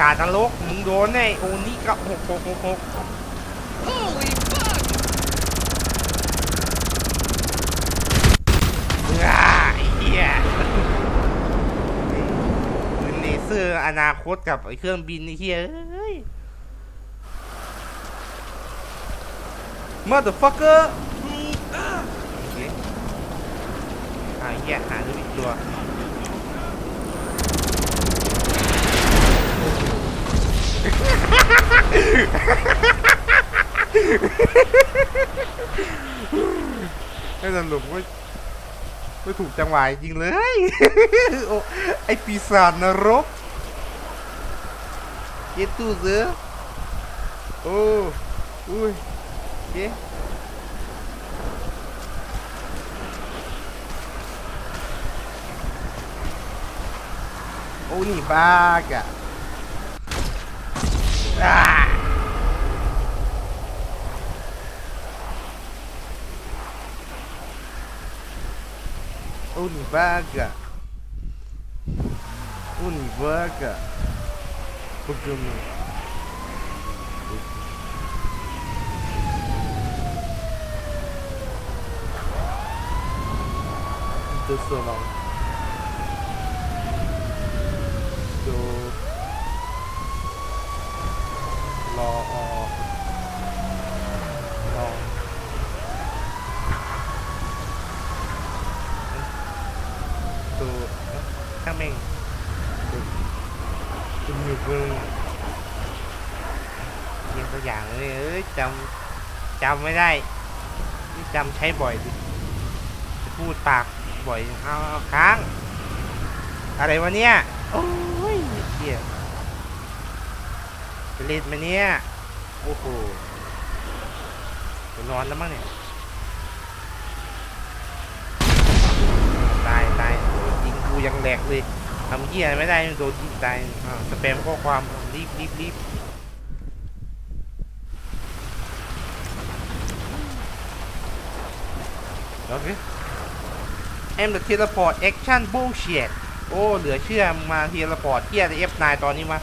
ศาจนรกมึงโดนแน่โอนี่กับหกหกหกหก Holy fuck! อ่าไอ้เหี้ยปืนเลเซอร์อนาคตกับไอ้เครื่องบินไอ้เหี้ยเอ้ย motherfucker โอเคอ่าเหี้ยหาดูอีกตัว ไม่สรุปว่าไม่ถูกจังหวะจริงเลย โอ้ไอปีศาจนรกเย็ดตู้เสือโอ้อุ้ยเย้โอ้นี่บ้ากะ Univaga. Univaga. Porque eu não. Então, Sensacional. ข้างแม่งตัวมือเบิ้งเรียงตัวอย่างเลยเอ้ยจำจำไม่ได้นี่จำใช้บ่อยดิจะพูดปากบ่อยเอาเอาค้าง อะไรวะเนี่ย โอ้ยเหี้ยจะเล่นไหมเนี่ย โอ้โหจะนอนแล้วมั้งเนี่ยตายโดนูยังแหลกเลยทำเหี้ยไม่ได้โดนยิงตายสแปมข้อความรีบรีบรีบโอเค I'm the teleport action bullshit โอ้ เหลือเชื่อมาเทเลพอร์ตเที่ยเอฟนายตอนนี้มา